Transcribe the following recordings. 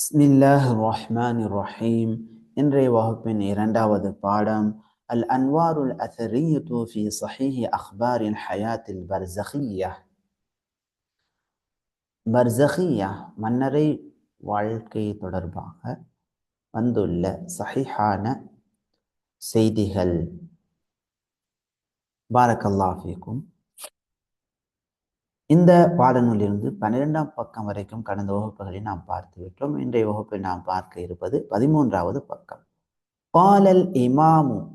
பிஸ்மில்லாஹ் ரஹ்மான் ரஹீம் இன்றைய வகுப்பின் இரண்டாவது பாடம் அல் அன்வாருல் அசரியத்து ஃபி சஹீஹி அஹ்பாரின் ஹயாத்தில் பர்சஹியா பர்சஹியா மன்னரை வாழ்க்கை தொடர்பாக வந்துள்ள சஹிஹான செய்திகள். பாரக்கல்லாஃபிக்கும் இந்த பாடநூலிலிருந்து பன்னிரெண்டாம் பக்கம் வரைக்கும் கடந்த வகுப்புகளை நாம் பார்த்து விட்டோம். இன்றைய வகுப்பில் நாம் பார்க்க இருப்பது பதிமூன்றாவது பக்கம். பாலல் இமாமு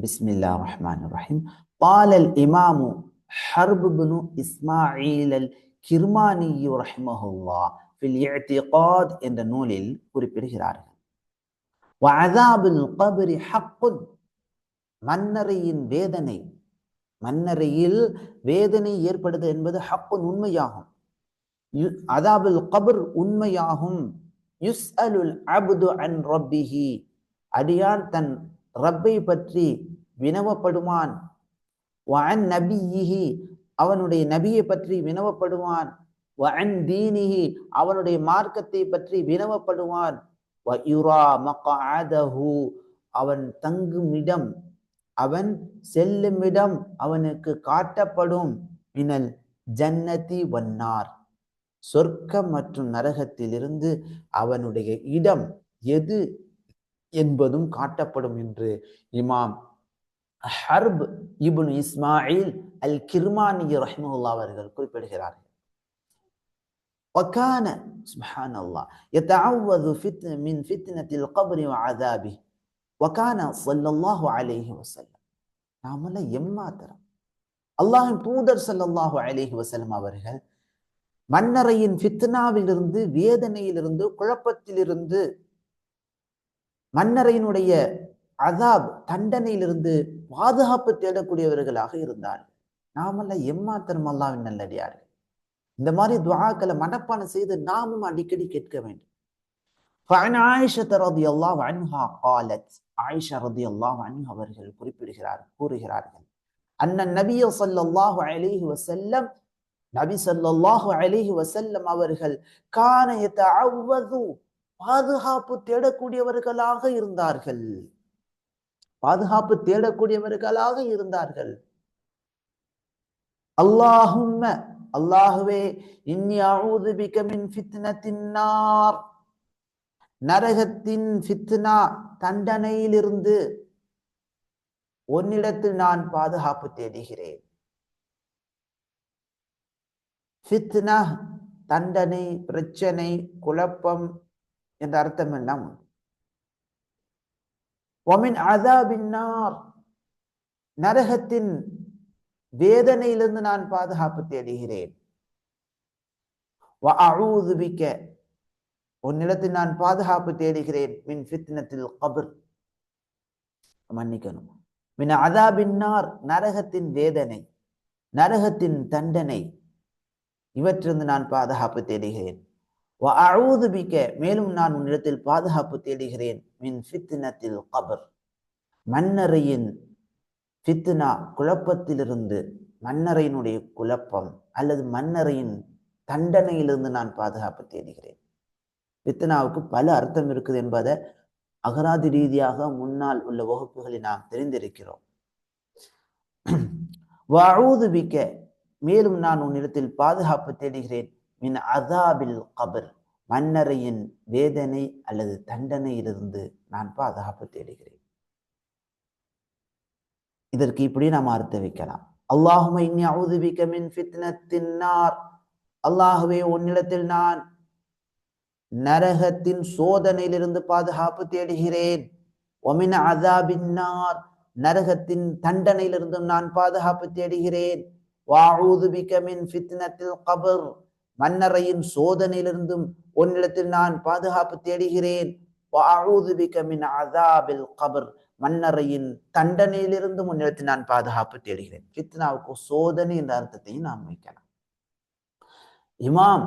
பிஸ்மில்லா ரஹ்மான் ரஹீம். பாலல் இமாமு ஹர்புனு இஸ்மாயிலல் இஸ்மாயில் கிர்மானியு ரஹ்மஹுல்லா ஃபில் இஅ்திகாத் என்ற நூலில் குறிப்பிடுகிறார்கள். வஅதாபுல் கப்ரி ஹக்குன் மன்னரையின் வேதனை மன்னரையில் வேதனை ஏற்படுது என்பது ஹக்குன் உண்மையாகும். அதாபுல் கபர் உண்மையாகும். யுஸ் அலுல் அபுது அன் ரப்பிஹி. அடியான் தன் ரப்பை பற்றி வினவப்படுவான். வஅன் நபியிஹி அவனுடைய நபியை பற்றி வினவப்படுவான். அன் தீனிஹி அவனுடைய மார்க்கத்தை பற்றி வினவப்படுவான். வயுரா மக்அதஹு அவன் தங்கும் இடம் அவன் செல்லும் இடம் அவனுக்கு காட்டப்படும் மினல் ஜன்னதி வன்னார் சொர்க்கம் மற்றும் நரகத்திலிருந்து அவனுடைய இடம் எது என்பதும் காட்டப்படும் என்று இமாம் ஹர்ப் இபுன் இஸ்மாயில் அல் கிர்மானி ரஹ்முல்லா அவர்கள் குறிப்பிடுகிறார்கள் وكان سبحان الله يتعوذ فتن من فتنة القبر وعذابه வகானா சல்லல்லாஹு அலேஹி வசல்லம் நாமெல்லாம் எம்மாத்திரம். அல்லாஹின் தூதர் சல்லல்லாஹு அலேஹி வசல்லம் அவர்கள் மன்னரையின் ஃபித்னாவிலிருந்து வேதனையிலிருந்து குழப்பத்திலிருந்து மன்னரையினுடைய அதாப் தண்டனையிலிருந்து பாதுகாப்பு தேடக்கூடியவர்களாக இருந்தார்கள். நாமெல்லாம் எம்மாத்திரம் அல்லாவின் நல்லடியார்கள். இந்த மாதிரி துவாக்களை மனப்பானம் செய்து நாமும் அடிக்கடி கேட்க வேண்டும். فعن عائشة رضي الله عنها قالت عائشة رضي الله عنها அவர்கள் குறிப்பிடுகிறார் கூறுகிறார்கள் அன்ன நபிய ஸல்லல்லாஹு அலைஹி வஸல்லம் நபி ஸல்லல்லாஹு அலைஹி வஸல்லம் அவர்கள் கான யதஅவது பாதுகாப்பு தேடக்கூடியவர்களாக இருந்தார்கள் பாதுகாப்பு தேடக்கூடியவர்களாக இருந்தார்கள் அல்லாஹும்ம அல்லாஹுவே இன்னி அஊது பிக மின் ஃபித்னத்தின் நார் நரகத்தின் ஃபித்னா தண்டனையிலிருந்து உன்னிடத்தில் நான் பாதுகாப்பு தேடுகிறேன். ஃபித்னா தண்டனை பிரச்சனை குழப்பம் என்ற அர்த்தம் எல்லாம் ஒமின் அதாபின்னார் நரகத்தின் வேதனையிலிருந்து நான் பாதுகாப்பு தேடுகிறேன். உன்னிடத்தில் நான் பாதுகாப்பு தேடுகிறேன். மின் ஃபித்னத்தில் கபர். மன்னிக்கணும். மின் அதாபின்னார் நரகத்தின் வேதனை நரகத்தின் தண்டனை. இவற்றிலிருந்து நான் பாதுகாப்பு தேடுகிறேன். பிக்க மேலும் நான் உன்னிடத்தில் பாதுகாப்பு தேடுகிறேன். மின் ஃபித்னத்தில் கபர். மன்னரையின் ஃபித்னா குழப்பத்திலிருந்து மன்னரையினுடைய குழப்பம் அல்லது மன்னரையின் தண்டனையிலிருந்து நான் பாதுகாப்பு தேடுகிறேன். பித்தனாவுக்கு பல அர்த்தம் இருக்குது என்பதை அகராதி ரீதியாக முன்னால் உள்ள வகுப்புகளை நாம் தெரிந்திருக்கிறோம். பிக்க மேலும் நான் உன்னிடத்தில் பாதுகாப்பு தேடுகிறேன். மின் அதாபில் கபர். மன்னரையின் வேதனை அல்லது தண்டனையிலிருந்து நான் பாதுகாப்பு தேடுகிறேன். இதற்கு இப்படி நாம் அர்த்தம் வைக்கலாம். அல்லாஹுமை இன்னி அவுதுபிக்க மின் ஃபித்னத்தின் நார். அல்லாஹுவே உன்னிடத்தில் நான் நரகத்தின் சோதனையிலிருந்து பாதுகாப்பு தேடுகிறேன். ஒமின அதாபின்னார் நரகத்தின் தண்டனையிலிருந்தும் நான் பாதுகாப்பு தேடுகிறேன். வாஊதுபிகமின் ஃபித்னத்தில் கபர் மன்னரையின் சோதனையிலிருந்தும் உன்னிடத்தில் நான் பாதுகாப்பு தேடுகிறேன். வாஊதுபிகமின் அதாபில் கபர் மன்னரையின் தண்டனையிலிருந்தும் உன்னிடத்தில் நான் பாதுகாப்பு தேடுகிறேன். ஃபித்னாவுக்கு சோதனை என்ற அர்த்தத்தையும் நாம் வைக்கலாம். இமாம்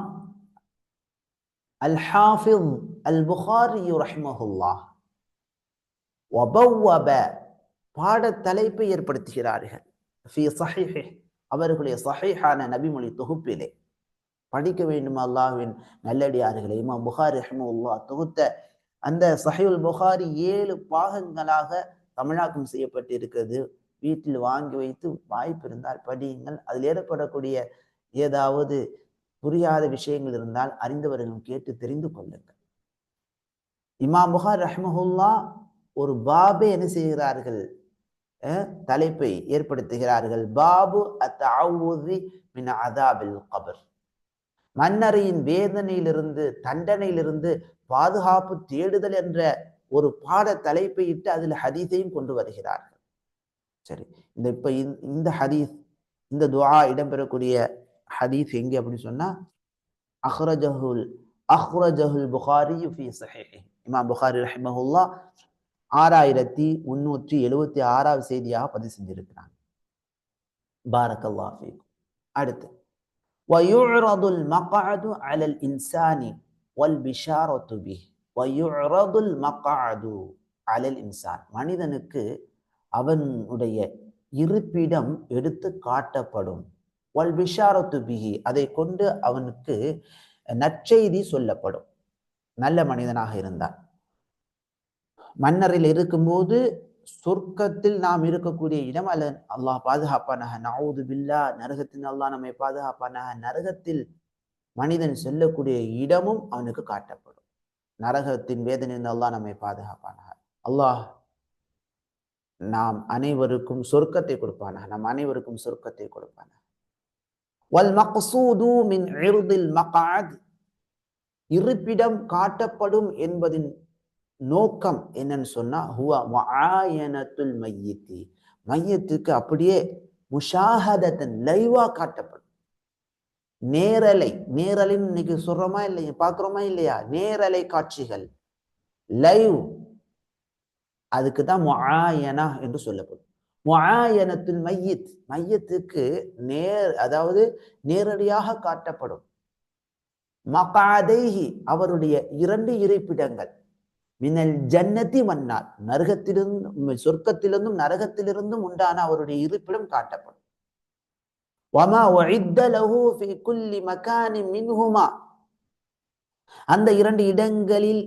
அல் ஹாஃபில் அல் புகாரி ரஹ்மஹுல்லா ஒபவ்வப பாட தலைப்பை ஏற்படுத்துகிறார்கள். ஃபி சஹிஹி அவர்களுடைய சஹிஹான நபிமொழி தொகுப்பிலே. படிக்க வேண்டும் அல்லாஹ்வின் நல்லடியார்களே. இமாம் புகாரி ரஹ்முல்லா தொகுத்த அந்த சஹிவுல் புகாரி ஏழு பாகங்களாக தமிழாக்கம் செய்யப்பட்டு இருக்கிறது வீட்டில் வாங்கி வைத்து வாய்ப்பு இருந்தால் படியுங்கள். அதில் ஏற்படக்கூடிய ஏதாவது புரியாத விஷயங்கள் இருந்தால் அறிந்தவர்களும் கேட்டு தெரிந்து கொள்ளுங்கள். இமாம் புகார் ரஹ்மஹுல்லா ஒரு பாபே என்ன செய்கிறார்கள்? தலைப்பை ஏற்படுத்துகிறார்கள். பாபு அத்தவுதி மின் அதாபில் கபர். மன்னரையின் வேதனையிலிருந்து தண்டனையிலிருந்து பாதுகாப்பு தேடுதல் என்ற ஒரு பாட தலைப்பை இட்டு அதில் ஹதீஸையும் கொண்டு வருகிறார்கள். சரி இந்த இப்ப இந்த- இந்த ஹதீஸ் இந்த துவா இடம்பெறக்கூடிய ஹதீஸ் எங்கே அப்படின்னு சொன்னா அஹ்ரஜஹுல் அஹ்ரஜஹுல் புகாரி ஃபி ஸஹீஹ் இமாம் புகாரி ரஹிமஹுல்லா ஆறாயிரத்தி முன்னூற்றி எழுபத்தி ஆறாவது செய்தியாக பதிவு செஞ்சிருக்கிறாங்க பாரக்கல்லாஹ் ஃபீக்கும் அடுத்து ويعرض المقعد على الإنسان والبشارة به ويعرض المقعد على الإنسان மனிதனுக்கு அவனுடைய இருப்பிடம் எடுத்து காட்டப்படும் வல் பிஷாரத்து பிஹி அதை கொண்டு அவனுக்கு நற்செய்தி சொல்லப்படும். நல்ல மனிதனாக இருந்தான். மன்னரில் இருக்கும்போது சொர்க்கத்தில் நாம் இருக்கக்கூடிய இடம் அல்ல. அல்லாஹ் பாதுகாப்பானாக. நவுது பில்லா நரகத்தின் அல்லாஹ் நம்மை பாதுகாப்பானாக. நரகத்தில் மனிதன் செல்லக்கூடிய இடமும் அவனுக்கு காட்டப்படும். நரகத்தின் வேதனையில் அல்லாஹ் நம்மை பாதுகாப்பானாக. அல்லாஹ் நாம் அனைவருக்கும் சொர்க்கத்தை கொடுப்பானா நம் அனைவருக்கும் சொர்க்கத்தை கொடுப்பானா வல் மக்சூது மின் இறுதில் மகாத். இருப்பிடம் காட்டப்படும் என்பதின் நோக்கம் என்னன்னு சொன்னா ஹுவா முஆயனத்துல் மையித்தி. மையத்துக்கு அப்படியே முஷாஹதத்தன் லைவா காட்டப்படும். நேரலை நேரலைன்னு இன்னைக்கு சொல்றோமா இல்லையா பாக்குறோமா இல்லையா? நேரலை காட்சிகள் லைவ் அதுக்கு தான் முஆயனா என்று சொல்லப்படும். முஆயனத்துல் மையித். மையத்துக்கு நேர் அதாவது நேரடியாக காட்டப்படும். மகாதைஹி அவருடைய இரண்டு இருப்பிடங்கள். மினல் ஜன்னதி மன்னார் நரகத்திலிருந்தும் சொர்க்கத்திலிருந்தும் நரகத்திலிருந்தும் உண்டான அவருடைய இருப்பிடம் காட்டப்படும். வமா ஒழித்த லஹு ஃபி குல்லி மகானி மின்ஹுமா. அந்த இரண்டு இடங்களில்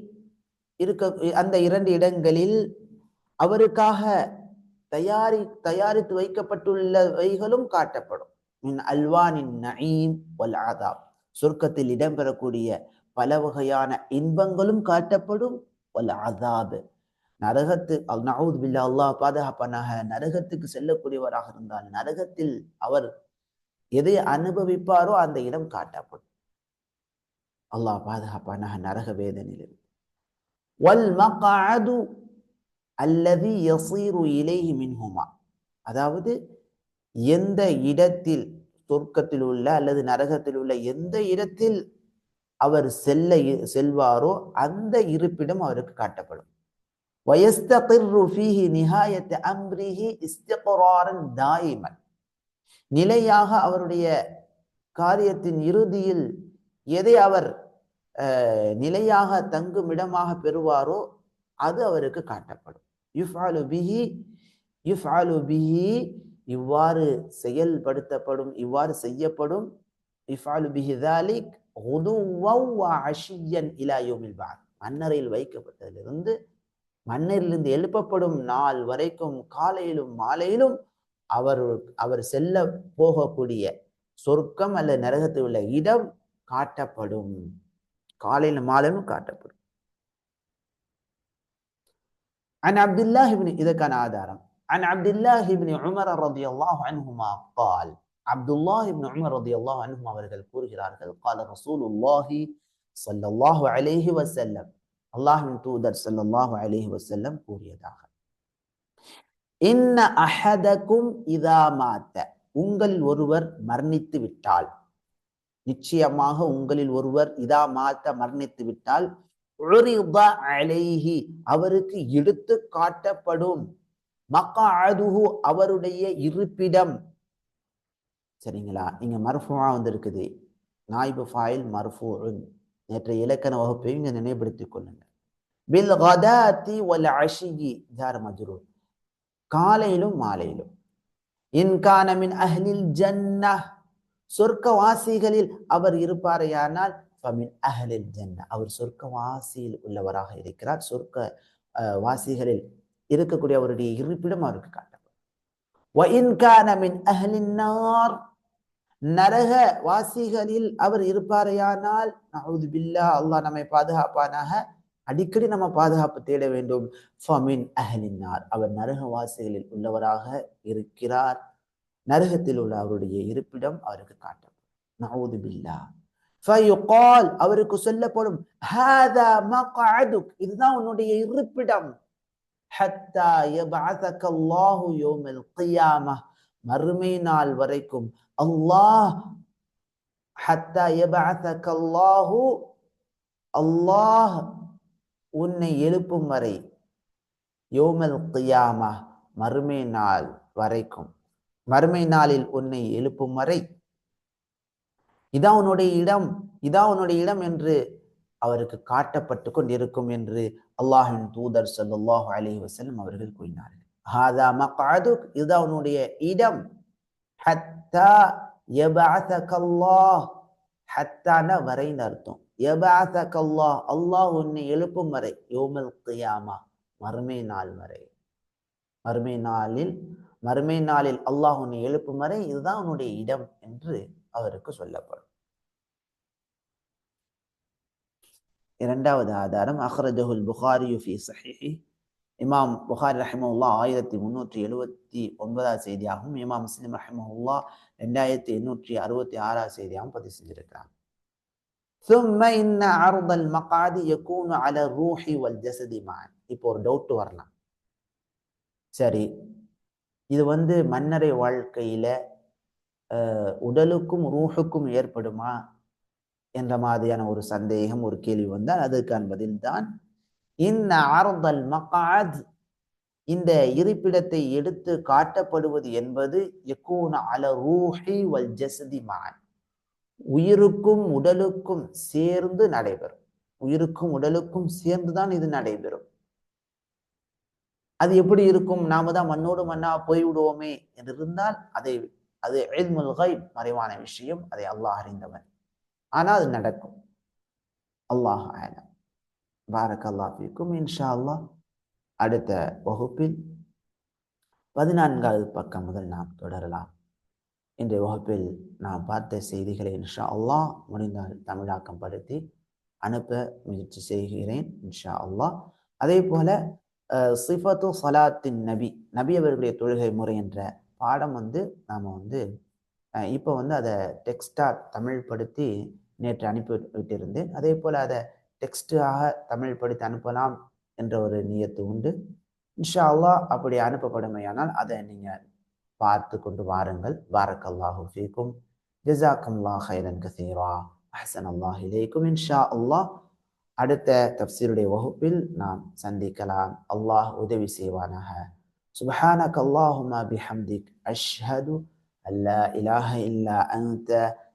இருக்க அந்த இரண்டு இடங்களில் அவருக்காக தயாரி தயாரித்து வைக்கப்பட்டுள்ளவைகளும் காட்டப்படும். மின் அல்வானின் நயீம் ஒல் ஆதாப். சொர்க்கத்தில் இடம்பெறக்கூடிய பல வகையான இன்பங்களும் காட்டப்படும். ஒல் ஆதாபு. நரகத்து அல் நவுத் பில்லா அல்லாஹ் பாதுகாப்பனாக நரகத்துக்கு செல்லக்கூடியவராக இருந்தால் நரகத்தில் அவர் எதை அனுபவிப்பாரோ அந்த இடம் காட்டப்படும். அல்லாஹ் பாதுகாப்பானாக நரக வேதனையில் வல் மகாது அல்லது யசீரு இலேஹி மின்ஹுமா. அதாவது எந்த இடத்தில் சொர்க்கத்தில் உள்ள அல்லது நரகத்தில் உள்ள எந்த இடத்தில் அவர் செல்ல செல்வாரோ அந்த இருப்பிடம் அவருக்கு காட்டப்படும். வயஸ்தகிர்ரு ஃபீஹி நிஹாயத் அம்ரிஹி இஸ்திக்ராரன் தாயிமன். நிலையாக அவருடைய காரியத்தின் இறுதியில் எதை அவர் அஹ், நிலையாக தங்கும் இடமாக பெறுவாரோ அது அவருக்கு காட்டப்படும். யுஃபாலு பிஹி யுஃபாலு பிஹி இவ்வாறு செயல்படுத்தப்படும் இவ்வாறு செய்யப்படும். இஃபாலு பிஹி தாலிக் அஷியன் இலா யௌமில் மன்னரையில் வைக்கப்பட்டதிலிருந்து மன்னரிலிருந்து எழுப்பப்படும் நாள் வரைக்கும் காலையிலும் மாலையிலும் அவர் அவர் செல்ல போகக்கூடிய சொர்க்கம் அல்ல நரகத்தில் உள்ள இடம் காட்டப்படும். காலையிலும் மாலையிலும் காட்டப்படும். عن عبد الله بن إذا كان آدارا عن عبد الله بن عمر رضي الله عنهما قال عبد الله بن عمر رضي الله عنهما அவர்கள் கூறுகிறார்கள் قال رسول الله صلى الله عليه وسلم அல்லாஹ்வின் தூதர் ஸல்லல்லாஹு அலைஹி வஸல்லம் கூறியதாக இன்ன அஹதக்கும் இதா மாத்த உங்களில் ஒருவர் மரணித்து விட்டால் நிச்சயமாக உங்களில் ஒருவர் இதா மாத்த மரணித்து விட்டால் உரித அலைஹி அவருக்கு எடுத்து காட்டப்படும். மக்காதுஹு அவருடைய இருப்பிடம். சரிங்களா? இங்க மர்ஃபுவா வந்திருக்குது. நாய்பு ஃபாயில் மர்ஃபூன் நேற்றைய இலக்கண வகுப்பையும் இங்க நினைவுபடுத்திக் கொள்ளுங்க பில் கதாத்தி வல் அஷிகி ஜார் மஜ்ரூர். காலையிலும் மாலையிலும். இன்கானமின் அஹ்லில் ஜன்னஹ். சொர்க்கவாசிகளில் அவர் இருப்பாரையானால் அவர் சொர்க்க வாசியில் உள்ளவராக இருக்கிறார். சொர்க்க வாசிகளில் இருக்கக்கூடிய அவருடைய இருப்பிடம் அவருக்கு காட்டப்படும். நரக வாசிகளில் அவர் இருப்பாரையானால் நவுது பில்லா அல்லாஹ் நம்மை பாதுகாப்பானாக. அடிக்கடி நம்ம பாதுகாப்பு தேட வேண்டும். ஃபமின் அஹலினார் அவர் நரக வாசிகளில் உள்ளவராக இருக்கிறார். நரகத்தில் உள்ள அவருடைய இருப்பிடம் அவருக்கு காட்டப்படும். நவுது பில்லா. ஃபயுகால் அவருக்கு சொல்லப்படும் ஹாதா மக்அதுக். இதுதான் உன்னுடைய இருப்பிடம். ஹத்தா யபஅதக அல்லாஹு யௌமல் கியாமah மறுமை நாள் வரைக்கும். அல்லாஹ் ஹத்தா யபஅதக அல்லாஹு அல்லாஹ் உன்னை எழுப்பும் வரை. யோமல் கியாமா மறுமை நாள் வரைக்கும். மறுமை நாளில் உன்னை எழுப்பும் வரை. இதான் உன்னுடைய இடம் இதான் உன்னுடைய இடம் என்று அவருக்கு காட்டப்பட்டு கொண்டிருக்கும் என்று அல்லாஹின் தூதர் சல்லாஹு அலி வசலம் அவர்கள் கூறினார்கள். ஹாதா மக்அதுக் இதுதான் உன்னுடைய இடம். ஹத்தா யபஅதக ஹத்தான வரைன்னு அர்த்தம். யபஅதக அல்லாஹ் உன்னை எழுப்பும் வரை யோமல் கியாமா மறுமை நாள் வரை. மறுமை நாளில் மறுமை நாளில் அல்லாஹ் உன்னை எழுப்பும் வரை இதுதான் உன்னுடைய இடம் என்று அவருக்கு சொல்லப்படும். இரண்டாவது ஆதாரம் அஹ்ரஜஹுல் புகாரி ஃபி சஹீஹி இமாம் புகாரி ரஹிமஹுல்லா ஆயிரத்தி முன்னூற்றி எழுபத்தி ஒன்பதாவது செய்தியாகவும் இமாம் முஸ்லிம் ரஹிமஹுல்லா ரெண்டாயிரத்தி எண்ணூற்றி அறுபத்தி ஆறாவது செய்தியாகவும் பதிவு செஞ்சிருக்கிறாங்க ثم إن عرض المقعد يكون على الروح والجسد معا இப்போ ஒரு டவுட் வரலாம் சரி இது வந்து மன்னரை வாழ்க்கையில அஹ், உடலுக்கும் ரூஹுக்கும் ஏற்படுமா என்ற மாதிரியான ஒரு சந்தேகம் ஒரு கேள்வி வந்தால் அதற்கான பதில்தான் இந்த ஆர்தல் மகாத் இந்த இருப்பிடத்தை எடுத்து காட்டப்படுவது என்பது எக்கூன அல ரூஹி வல் ஜசதி மான். உயிருக்கும் உடலுக்கும் சேர்ந்து நடைபெறும். உயிருக்கும் உடலுக்கும் சேர்ந்துதான் இது நடைபெறும். அது எப்படி இருக்கும்? நாம தான் மண்ணோடு மண்ணா போய்விடுவோமே என்று இருந்தால் அதை அது இல்முல் மறைவான விஷயம். அதை அல்லாஹ் அறிந்தவன். ஆனால் அது நடக்கும். அல்லாஹ் ஆலம் பாரக் அல்லாஹ் இன்ஷா அல்லாஹ் அடுத்த வகுப்பில் பதினான்காவது பக்கம் முதல் நாம் தொடரலாம். இன்றைய வகுப்பில் நாம் பார்த்த செய்திகளை இன்ஷா அல்லாஹ் முடிந்தால் தமிழாக்கம் படுத்தி அனுப்ப முயற்சி செய்கிறேன் இன்ஷா அல்லாஹ் அதே போல சிஃபத்து சலாத்தின் நபி நபி அவர்களுடைய தொழுகை முறை என்ற பாடம் வந்து நாம் வந்து இப்போ வந்து அதை டெக்ஸ்டாக தமிழ் படுத்தி நேற்று அனுப்பி விட்டிருந்தேன் அதே போல் அதை டெக்ஸ்டாக தமிழ் படித்து அனுப்பலாம் என்ற ஒரு நியத்து உண்டு. இன்ஷா அல்லாஹ் அப்படி அனுப்பப்படுமையானால் அதை நீங்கள் பார்த்து கொண்டு வாருங்கள். பாரக் ஃபீக்கும். ஜசாக்கம் அல்லாஹ் ஹைரன் கசீரா. அஹசன் அல்லாஹ் இலேக்கும். இன்ஷா அல்லாஹ் அடுத்த தப்சீருடைய வகுப்பில் நாம் சந்திக்கலாம். அல்லாஹ் உதவி செய்வானாக. சுபஹானக் அல்லாஹுமா பிஹம்திக். அஷ்ஹது அல்லா இலாஹ இல்லா அந்த